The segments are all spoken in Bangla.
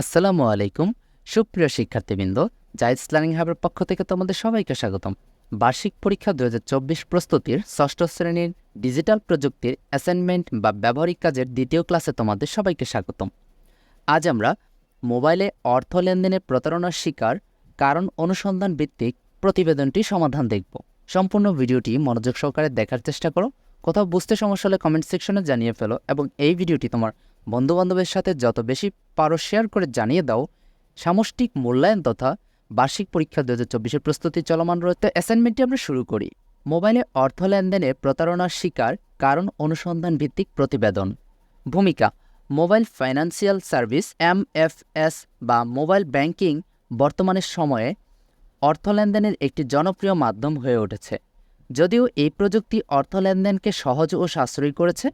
আসসালামু আলাইকুম। সুপ্রিয় শিক্ষার্থীবৃন্দ জাইজ লার্নিং হাবের পক্ষ থেকে তোমাদের সবাইকে স্বাগতম। বার্ষিক পরীক্ষা দু হাজার চব্বিশ প্রস্তুতির ষষ্ঠ শ্রেণির ডিজিটাল প্রযুক্তির অ্যাসাইনমেন্ট বা ব্যবহারিক কাজের দ্বিতীয় ক্লাসে তোমাদের সবাইকে স্বাগতম। আজ আমরা মোবাইলে অর্থ লেনদেনের প্রতারণার শিকার, কারণ অনুসন্ধান ভিত্তিক প্রতিবেদনটি সমাধান দেখব। সম্পূর্ণ ভিডিওটি মনোযোগ সহকারে দেখার চেষ্টা করো। কোথাও বুঝতে সমস্যা হলে কমেন্ট সেকশনে জানিয়ে ফেলো এবং এই ভিডিওটি তোমার বন্ধুবান্ধবের সাথে যত বেশি পারো শেয়ার করে জানিয়ে দাও, সামষ্টিক মূল্যায়ন তথা বার্ষিক পরীক্ষা দু হাজার চব্বিশের প্রস্তুতি চলমান রয়েছে। অ্যাসাইনমেন্টটি আমরা শুরু করি। মোবাইলে অর্থ লেনদেনে প্রতারণার শিকার, কারণ অনুসন্ধান ভিত্তিক প্রতিবেদন। ভূমিকা, মোবাইল ফাইন্যান্সিয়াল সার্ভিস এমএফএস বা মোবাইল ব্যাংকিং বর্তমানের সময়ে অর্থ লেনদেনের একটি জনপ্রিয় মাধ্যম হয়ে উঠেছে। যদিও এই প্রযুক্তি অর্থ লেনদেনকে সহজ ও সাশ্রয়ী করেছে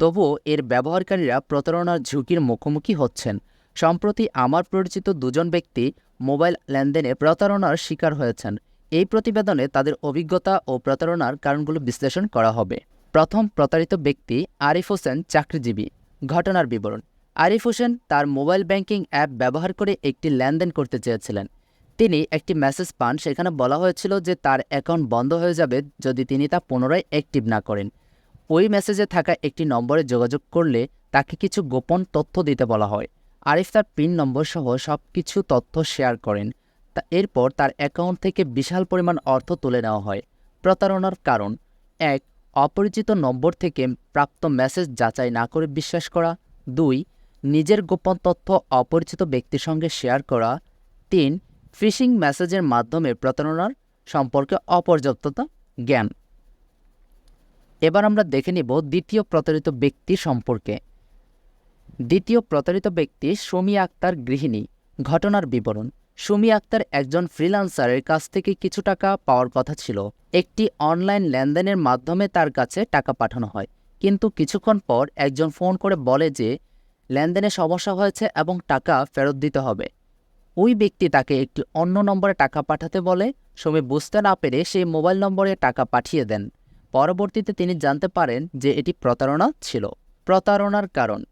তবুও এর ব্যবহারকারীরা প্রতারণার ঝুঁকির মুখোমুখি হচ্ছেন। সম্প্রতি আমার পরিচিত দুজন ব্যক্তি মোবাইল লেনদেনে প্রতারণার শিকার হয়েছেন। এই প্রতিবেদনে তাদের অভিজ্ঞতা ও প্রতারণার কারণগুলো বিশ্লেষণ করা হবে। প্রথম প্রতারিত ব্যক্তি আরিফ হোসেন চাকরিজীবী। ঘটনার বিবরণ। আরিফ হোসেন তার মোবাইল ব্যাংকিং অ্যাপ ব্যবহার করে একটি লেনদেন করতে চেয়েছিলেন। তিনি একটি মেসেজ পান, সেখানে বলা হয়েছিল যে তার অ্যাকাউন্ট বন্ধ হয়ে যাবে যদি তিনি তা পুনরায় অ্যাক্টিভ না করেন। ওই মেসেজে থাকা একটি নম্বরে যোগাযোগ করলে তাকে কিছু গোপন তথ্য দিতে বলা হয়। আরিফ তার পিন নম্বর সহ সব কিছু তথ্য শেয়ার করেন। তা এরপর তার অ্যাকাউন্ট থেকে বিশাল পরিমাণ অর্থ তুলে নেওয়া হয়। প্রতারণার কারণ। এক, অপরিচিত নম্বর থেকে প্রাপ্ত মেসেজ যাচাই না করে বিশ্বাস করা। দুই, নিজের গোপন তথ্য অপরিচিত ব্যক্তির সঙ্গে শেয়ার করা। তিন ফিশিং মেসেজের মাধ্যমে প্রতারণার সম্পর্কে অপর্যাপ্ততা, জ্ঞান। এবার আমরা দেখে নিব দ্বিতীয় প্রতারিত ব্যক্তি সম্পর্কে। দ্বিতীয় প্রতারিত ব্যক্তি সুমি আক্তার গৃহিণী। ঘটনার বিবরণ। সুমি আক্তার একজন ফ্রিল্যান্সারের কাছ থেকে কিছু টাকা পাওয়ার কথা ছিল। একটি অনলাইন লেনদেনের মাধ্যমে তার কাছে টাকা পাঠানো হয়। কিন্তু কিছুক্ষণ পর একজন ফোন করে বলে যে, লেনদেনে সমস্যা হয়েছে এবং টাকা ফেরত দিতে হবে। ওই ব্যক্তি তাকে একটি অন্য নম্বরে টাকা পাঠাতে বলে। সুমি বুঝতে না পেরে সেই মোবাইল নম্বরে টাকা পাঠিয়ে দেন। পরবর্তীতে তিনি জানতে পারেন যে এটি প্রতারণা ছিল। প্রতারণার কারণ।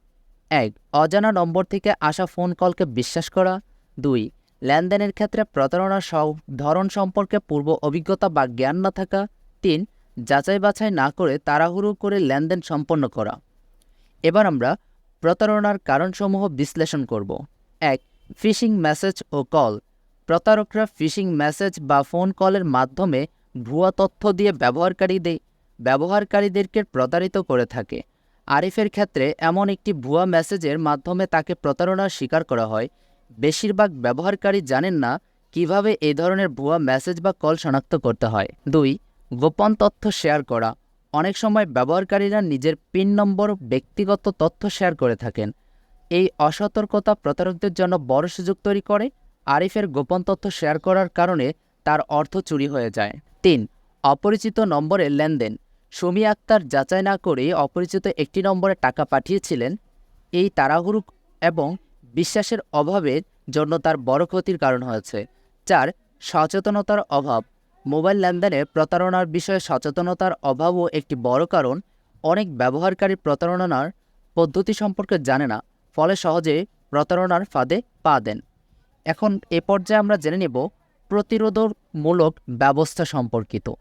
এক, অজানা নম্বর থেকে আসা ফোন কলকে বিশ্বাস করা। দুই, লেনদেনের ক্ষেত্রে প্রতারণার ধরন সম্পর্কে পূর্ব অভিজ্ঞতা বা জ্ঞান না থাকা। তিন, যাচাই বাছাই না করে তাড়াহুড়ো করে লেনদেন সম্পন্ন করা। এবার আমরা প্রতারণার কারণসমূহ বিশ্লেষণ করব। এক, ফিশিং মেসেজ ও কল। প্রতারকরা ফিশিং মেসেজ বা ফোন কলের মাধ্যমে ভুয়া তথ্য দিয়ে ব্যবহারকারীদের ব্যবহারকারীদেরকে প্রতারিত করে থাকে। আরিফের ক্ষেত্রে এমন একটি ভুয়া মেসেজের মাধ্যমে তাকে প্রতারণার শিকার করা হয়। বেশিরভাগ ব্যবহারকারী জানেন না কীভাবে এই ধরনের ভুয়া মেসেজ বা কল শনাক্ত করতে হয়। দুই, গোপন তথ্য শেয়ার করা। অনেক সময় ব্যবহারকারীরা নিজের পিন নম্বর ব্যক্তিগত তথ্য শেয়ার করে থাকেন। এই অসতর্কতা প্রতারকদের জন্য বড় সুযোগ তৈরি করে। আরিফের গোপন তথ্য শেয়ার করার কারণে তার অর্থ চুরি হয়ে যায়। তিন, অপরিচিত নম্বরে লেনদেন। সুমি আক্তার যাচাই না করে অপরিচিত একটি নম্বরে টাকা পাঠিয়েছিলেন। এই তাড়াহুড়ো এবং বিশ্বাসের অভাবের জন্য তার বড় ক্ষতির কারণ হয়েছে। চার, সচেতনতার অভাব। মোবাইল লেনদেনে প্রতারণার বিষয়ে সচেতনতার অভাবও একটি বড় কারণ। অনেক ব্যবহারকারী প্রতারণার পদ্ধতি সম্পর্কে জানে না, ফলে সহজে প্রতারণার ফাঁদে পা দেন। এখন এ পর্যায়ে আমরা জেনে নেব প্রতিরোধমূলক ব্যবস্থা সম্পর্কিত।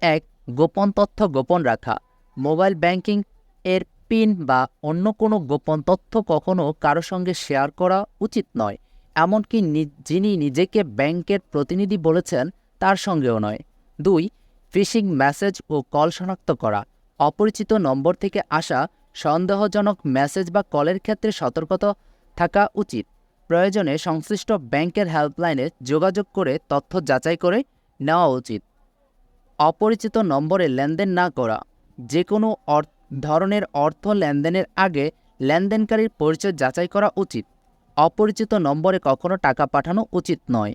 এক, গোপন তথ্য গোপন রাখা। মোবাইল ব্যাংকিং এর পিন বা অন্য কোনো গোপন তথ্য কখনও কারও সঙ্গে শেয়ার করা উচিত নয়। এমনকি যিনি নিজেকে ব্যাংকের প্রতিনিধি বলেছেন, তার সঙ্গেও নয়। দুই, ফিশিং মেসেজ ও কল শনাক্ত করা। অপরিচিত নম্বর থেকে আসা সন্দেহজনক মেসেজ বা কলের ক্ষেত্রে সতর্কতা থাকা উচিত। প্রয়োজনে সংশ্লিষ্ট ব্যাংকের হেল্পলাইনে যোগাযোগ করে তথ্য যাচাই করে নেওয়া উচিত। অপরিচিত নম্বরে লেনদেন না করা। যে কোনো ধরনের অর্থ লেনদেনের আগে লেনদেনকারীর পরিচয় যাচাই করা উচিত। অপরিচিত নম্বরে কখনো টাকা পাঠানো উচিত নয়।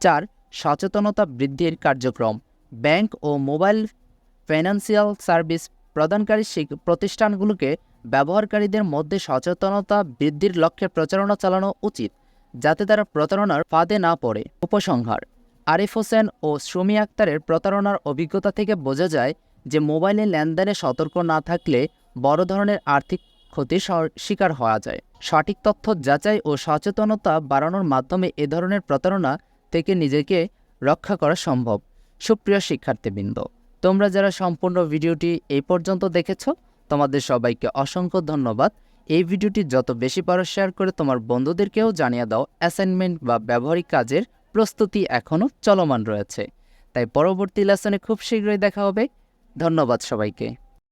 চার, সচেতনতা বৃদ্ধির কার্যক্রম। ব্যাংক ও মোবাইল ফাইন্যান্সিয়াল সার্ভিস প্রদানকারী প্রতিষ্ঠানগুলোকে ব্যবহারকারীদের মধ্যে সচেতনতা বৃদ্ধির লক্ষ্যে প্রচারণা চালানো উচিত, যাতে তারা প্রতারণার ফাঁদে না পড়ে। উপসংহার, আরিফ হোসেন ও সুমি আক্তারের প্রতারণার অভিজ্ঞতা থেকে বোঝা যায় যে মোবাইলে লেনদেনে সতর্ক না থাকলে বড় ধরনের আর্থিক ক্ষতির শিকার হওয়া যায়। সঠিক তথ্য যাচাই ও সচেতনতা বাড়ানোর মাধ্যমে এ ধরনের প্রতারণা থেকে নিজেকে রক্ষা করা সম্ভব। সুপ্রিয় শিক্ষার্থীবৃন্দ, তোমরা যারা সম্পূর্ণ ভিডিওটি এই পর্যন্ত দেখেছ তোমাদের সবাইকে অসংখ্য ধন্যবাদ। এই ভিডিওটি যত বেশি পারো শেয়ার করে তোমার বন্ধুদেরকেও জানিয়ে দাও অ্যাসাইনমেন্ট বা ব্যবহারিক কাজের প্রস্তুতি এখনও চলমান রয়েছে। তাই পরবর্তী লেসনে খুব শীঘ্রই দেখা হবে। ধন্যবাদ সবাইকে।